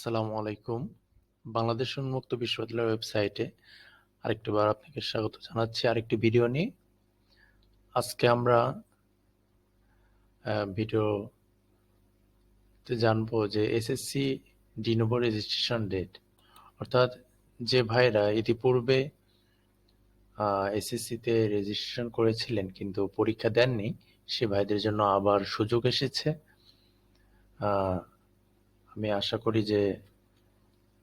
আসসালামু আলাইকুম। বাংলাদেশ উন্মুক্ত বিশ্ববিদ্যালয়ের ওয়েবসাইটে আরেকটিবার আপনাকে স্বাগত জানাচ্ছি আরেকটি ভিডিও নিয়ে। আজকে আমরা ভিডিওতে জানব যে এসএসসি ডিনোভো রেজিস্ট্রেশন ডেট অর্থাৎ যে ভাইরা ইতিপূর্বে এসএসসিতে রেজিস্ট্রেশন করেছিলেন কিন্তু পরীক্ষা দেননি, সে ভাইদের জন্য আবার সুযোগ এসেছে। আমি আশা করি যে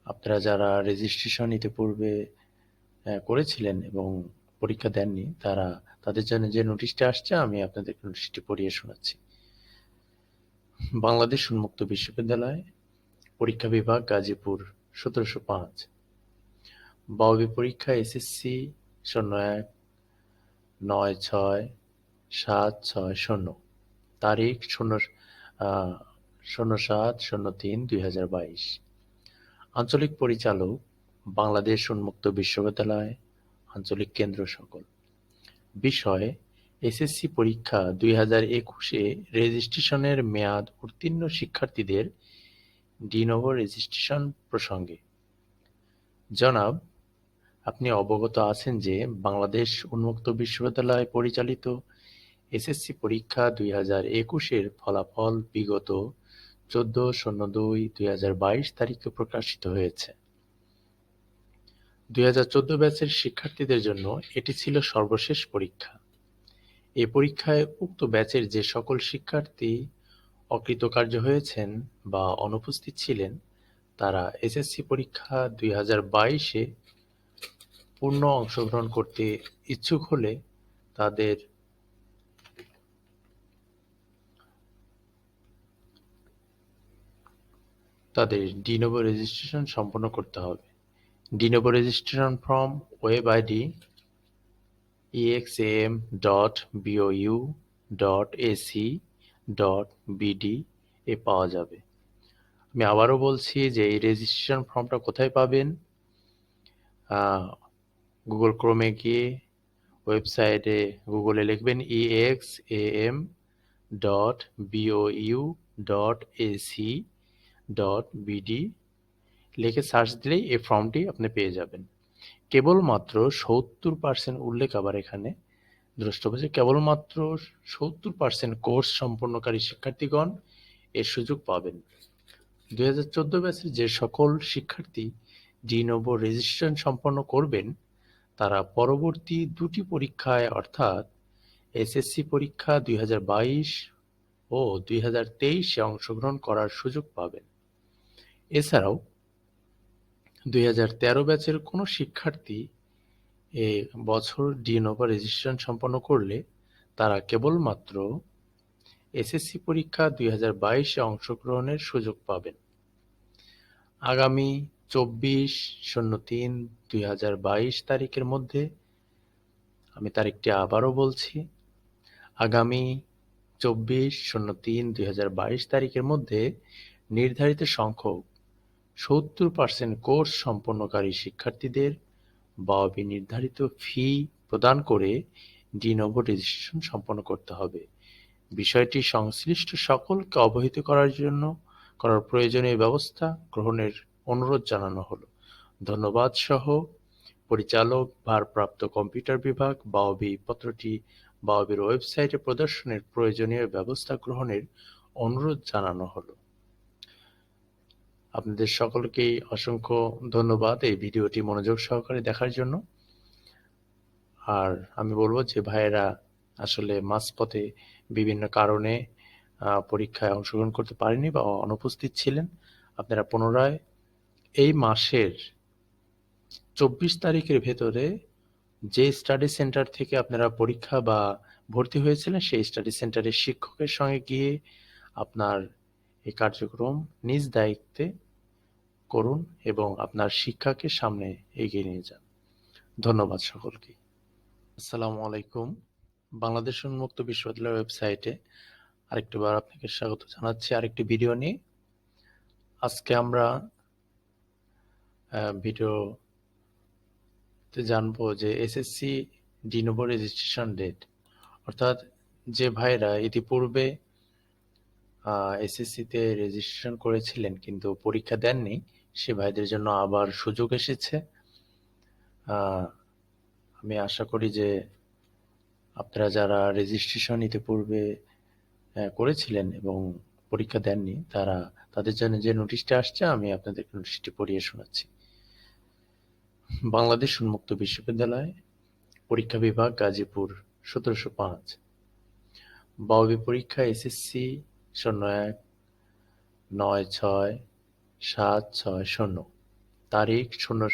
আপনারা যারা রেজিস্ট্রেশন ইতিপূর্বে করেছিলেন এবং পরীক্ষা দেননি, তারা তাদের জন্য যে নোটিশটা আসছে, আমি আপনাদের নোটিশটি পড়িয়ে শোনাচ্ছি। বাংলাদেশ উন্মুক্ত বিশ্ববিদ্যালয়, পরীক্ষা বিভাগ, গাজীপুর, সতেরোশো পাঁচ। বাউবি পরীক্ষা, এসএসসি, শূন্য এক, নয় ছয়, সাত ছয় শূন্য। তারিখ শূন্য শূন্য সাত, শূন্য তিন, দুই হাজার বাইশ। আঞ্চলিক পরিচালক, বাংলাদেশ উন্মুক্ত বিশ্ববিদ্যালয়, আঞ্চলিক কেন্দ্র সকল। বিষয়, এসএসসি পরীক্ষা দুই হাজার একুশে রেজিস্ট্রেশনের মেয়াদ উত্তীর্ণ শিক্ষার্থীদের ডিনোভো রেজিস্ট্রেশন প্রসঙ্গে। জনাব, আপনি অবগত আছেন যে বাংলাদেশ উন্মুক্ত বিশ্ববিদ্যালয় পরিচালিত এসএসসি পরীক্ষা দুই হাজার একুশের ফলাফল বিগত চোদ্দ শূন্য দুই দুই হাজার বাইশ তারিখে প্রকাশিত হয়েছে। দুই হাজার চোদ্দ ব্যাচের শিক্ষার্থীদের জন্য এটি ছিল সর্বশেষ পরীক্ষা। এ পরীক্ষায় উক্ত ব্যাচের যে সকল শিক্ষার্থী অকৃতকার্য হয়েছেন বা অনুপস্থিত ছিলেন, তারা এসএসসি পরীক্ষা দুই হাজার বাইশে পূর্ণ অংশগ্রহণ করতে ইচ্ছুক হলে তাদের তাদের ডিনোভো রেজিস্ট্রেশন সম্পন্ন করতে হবে। De novo registration form web ID exam dot BOU dot AC dot BD এ পাওয়া যাবে। আমি আবারও বলছি যে এই রেজিস্ট্রেশন ফর্মটা কোথায় পাবেন? গুগল ক্রোমে গিয়ে ওয়েবসাইটে গুগলে লিখবেন E X M dot BOU dot AC dot BD লিখে সার্চ দিলেই এই ফর্মটি আপনি পেয়ে যাবেন। কেবলমাত্র সত্তর পার্সেন্ট উল্লেখ আবার এখানে। দ্রষ্টব্য যে কেবলমাত্র সত্তর পার্সেন্ট কোর্স সম্পন্নকারী শিক্ষার্থীগণ এর সুযোগ পাবেন। দুই হাজার চোদ্দ ব্যাচের যে সকল শিক্ষার্থী ডিনোভো রেজিস্ট্রেশন সম্পন্ন করবেন, তারা পরবর্তী দুটি পরীক্ষায় অর্থাৎ এসএসসি পরীক্ষা দুই হাজার বাইশ ও দুই হাজার তেইশে অংশগ্রহণ করার সুযোগ পাবেন। এছাড়াও দুই হাজার তেরো ব্যাচের কোনো শিক্ষার্থী এ বছর ডিনোভা রেজিস্ট্রেশন সম্পন্ন করলে তারা কেবলমাত্র এসএসসি পরীক্ষা দুই হাজার বাইশে অংশগ্রহণের সুযোগ পাবেন। আগামী চব্বিশ শূন্য তিন দুই হাজার বাইশ তারিখের মধ্যে, আমি তারিখটি আবারও বলছি, আগামী চব্বিশ শূন্য তিন দুই হাজার বাইশ তারিখের মধ্যে নির্ধারিত সংখ্যক সত্তর পার্সেন্ট কোর্স সম্পন্নকারী শিক্ষার্থীদের বাওবি নির্ধারিত ফি প্রদান করে ডিনোভো রেজিস্ট্রেশন সম্পন্ন করতে হবে। বিষয়টি সংশ্লিষ্ট সকলকে অবহিত করার জন্য করার প্রয়োজনীয় ব্যবস্থা গ্রহণের অনুরোধ জানানো হলো। ধন্যবাদ সহ পরিচালক, ভারপ্রাপ্ত কম্পিউটার বিভাগ, বাওবি পত্রটি বাওবির ওয়েবসাইটে প্রদর্শনের প্রয়োজনীয় ব্যবস্থা গ্রহণের অনুরোধ জানানো হলো। আপনাদের সকলকেই অসংখ্য ধন্যবাদ এই ভিডিওটি মনোযোগ সহকারে দেখার জন্য। আর আমি বলব যে ভাইয়েরা আসলে মাঝপথে বিভিন্ন কারণে পরীক্ষায় অংশগ্রহণ করতে পারেনি বা অনুপস্থিত ছিলেন। আপনারা পুনরায় এই মাসের চব্বিশ তারিখের ভেতরে যে স্টাডি সেন্টার থেকে আপনারা পরীক্ষা বা ভর্তি হয়েছিলেন, সেই স্টাডি সেন্টারের শিক্ষকের সঙ্গে গিয়ে আপনার এই কার্যক্রম নিজ দায়িত্বে করুন এবং আপনার শিক্ষাকে সামনে এগিয়ে নিয়ে যান। ধন্যবাদ সকলকে। আসসালামু আলাইকুম। বাংলাদেশ উন্মুক্ত বিশ্ববিদ্যালয় ওয়েবসাইটে আরেকটিবার আপনাকে স্বাগত জানাচ্ছি আরেকটি ভিডিও নিয়ে। আজকে আমরা ভিডিওতে জানব যে এসএসসি ডিনোভো রেজিস্ট্রেশন ডেট অর্থাৎ যে ভাইরা ইতিপূর্বে এসএসসিতে রেজিস্ট্রেশন করেছিলেন কিন্তু পরীক্ষা দেননি সে ভাইদের জন্য আবার সুযোগ এসেছে। আমি আশা করি যে আপনারা যারা রেজিস্ট্রেশন ইতিপূর্বে করেছিলেন এবং পরীক্ষা দেননি, তারা তাদের জন্য যে নোটিশটা আসছে, আমি আপনাদের নোটিশটি পড়িয়ে শোনাচ্ছি। বাংলাদেশ উন্মুক্ত বিশ্ববিদ্যালয়, পরীক্ষা বিভাগ, গাজীপুর, সতেরোশো পাঁচ। বাউবি পরীক্ষা, এসএসসি শূন্য এক, নয় ছয় সাত ছয় শূন্য। তারিখ শূন্য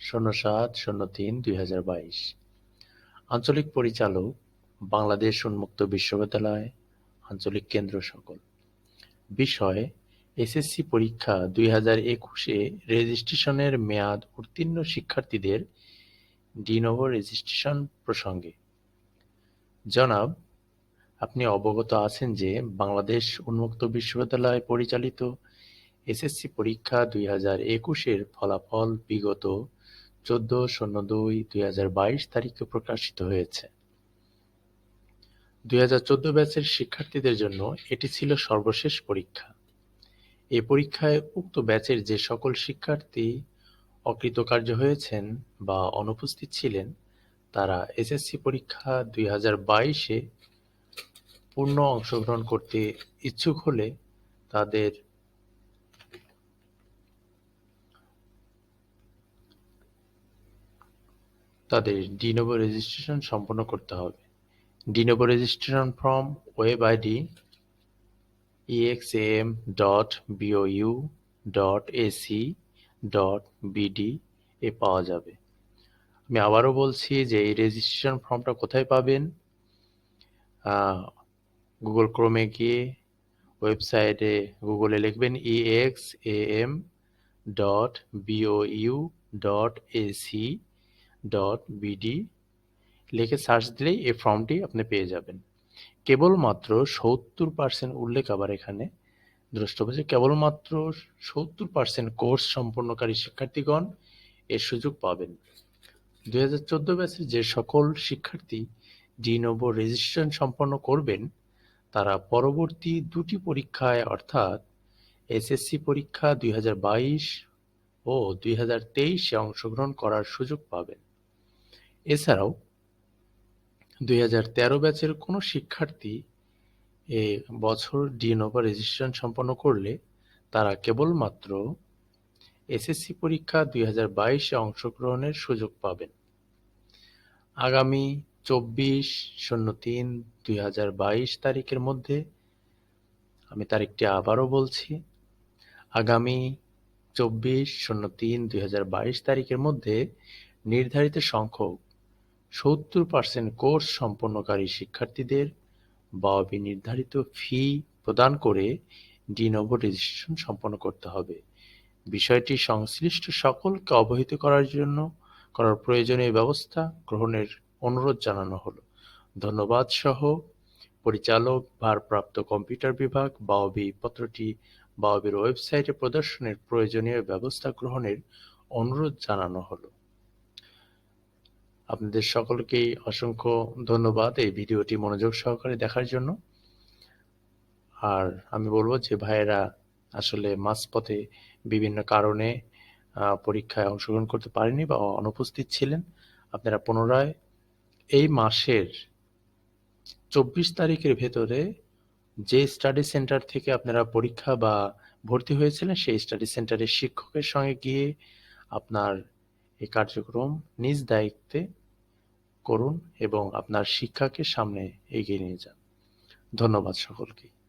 শূন্য সাত শূন্য তিন দুই হাজার বাইশ। আঞ্চলিক পরিচালক, বাংলাদেশ উন্মুক্ত বিশ্ববিদ্যালয়, আঞ্চলিক কেন্দ্র সকল। বিষয়, এসএসসি পরীক্ষা দুই হাজার একুশে রেজিস্ট্রেশনের মেয়াদ উত্তীর্ণ শিক্ষার্থীদের ডিনোভ রেজিস্ট্রেশন প্রসঙ্গে। জনাব, আপনি অবগত আছেন যে বাংলাদেশ উন্মুক্ত বিশ্ববিদ্যালয় পরিচালিত এসএসসি পরীক্ষা দুই হাজার একুশের ফলাফল বিগত চোদ্দ শূন্য দুই দুই হাজার বাইশ তারিখে প্রকাশিত হয়েছে। দুই হাজার চোদ্দ ব্যাচের শিক্ষার্থীদের জন্য এটি ছিল সর্বশেষ পরীক্ষা। এই পরীক্ষায় উক্ত ব্যাচের যে সকল শিক্ষার্থী অকৃতকার্য হয়েছেন বা অনুপস্থিত ছিলেন, তারা এসএসসি পরীক্ষা দুই হাজার বাইশে পূর্ণ অংশগ্রহণ করতে ইচ্ছুক হলে তাদের তাদের ডিনোভো রেজিস্ট্রেশন সম্পন্ন করতে হবে। De novo registration form web ID exam dot BOU dot AC dot BD এ পাওয়া যাবে। আমি আবারও বলছি যে এই রেজিস্ট্রেশন ফর্মটা কোথায় পাবেন? গুগল ক্রোমে গিয়ে ওয়েবসাইটে গুগলে লিখবেন E X A M dot BOU dot AC dot BD লিখে সার্চ দিলেই এই ফর্মটি আপনি পেয়ে যাবেন। কেবলমাত্র সত্তর পার্সেন্ট উল্লেখ আবার এখানে। দ্রষ্টব্য যে কেবলমাত্র সত্তর পার্সেন্ট কোর্স সম্পন্নকারী শিক্ষার্থীগণ এর সুযোগ পাবেন। দুই হাজার চোদ্দ ব্যাচের যে সকল শিক্ষার্থী ডিনোভো রেজিস্ট্রেশন সম্পন্ন করবেন, তারা পরবর্তী দুটি পরীক্ষায় অর্থাৎ এসএসসি পরীক্ষা দুই হাজার বাইশ ও দুই হাজার তেইশে অংশগ্রহণ করার সুযোগ পাবেন। এছাড়াও দুই হাজার তেরো ব্যাচের কোনো শিক্ষার্থী এ বছর ডিনোভা রেজিস্ট্রেশন সম্পন্ন করলে তারা কেবলমাত্র এসএসসি পরীক্ষা দুই হাজার বাইশে অংশগ্রহণের সুযোগ পাবেন। আগামী চব্বিশ শূন্য তিন দুই হাজার বাইশ তারিখের মধ্যে, আমি তারিখটি আবারও বলছি, আগামী চব্বিশ শূন্য তিন দুই হাজার বাইশ তারিখের মধ্যে নির্ধারিত সংখ্যক সত্তর পার্সেন্ট কোর্স সম্পন্নকারী শিক্ষার্থীদের বা নির্ধারিত ফি প্রদান করে ডিনোভো রেজিস্ট্রেশন সম্পন্ন করতে হবে। বিষয়টি সংশ্লিষ্ট সকলকে অবহিত করার জন্য করার প্রয়োজনীয় ব্যবস্থা গ্রহণের অনুরোধ জানানো হলো। ধন্যবাদ সহ পরিচালক, ভারপ্রাপ্ত কম্পিউটার বিভাগ, বাওবি পত্রটি বাওবির ওয়েবসাইটে প্রদর্শনের প্রয়োজনীয় ব্যবস্থা গ্রহণের অনুরোধ জানানো হলো। আপনাদের সকলকেই অসংখ্য ধন্যবাদ এই ভিডিওটি মনোযোগ সহকারে দেখার জন্য। আর আমি বলব যে ভাইয়েরা আসলে মাঝপথে বিভিন্ন কারণে পরীক্ষায় অংশগ্রহণ করতে পারেনি বা অনুপস্থিত ছিলেন। আপনারা পুনরায় এই মাসের চব্বিশ তারিখের ভেতরে যে স্টাডি সেন্টার থেকে আপনারা পরীক্ষা বা ভর্তি হয়েছিলেন, সেই স্টাডি সেন্টারের শিক্ষকের সঙ্গে গিয়ে আপনার এই কার্যক্রম নিজ দায়িত্বে করুন এবং আপনার শিক্ষাকে সামনে এগিয়ে নিয়ে যান। ধন্যবাদ সকলকে।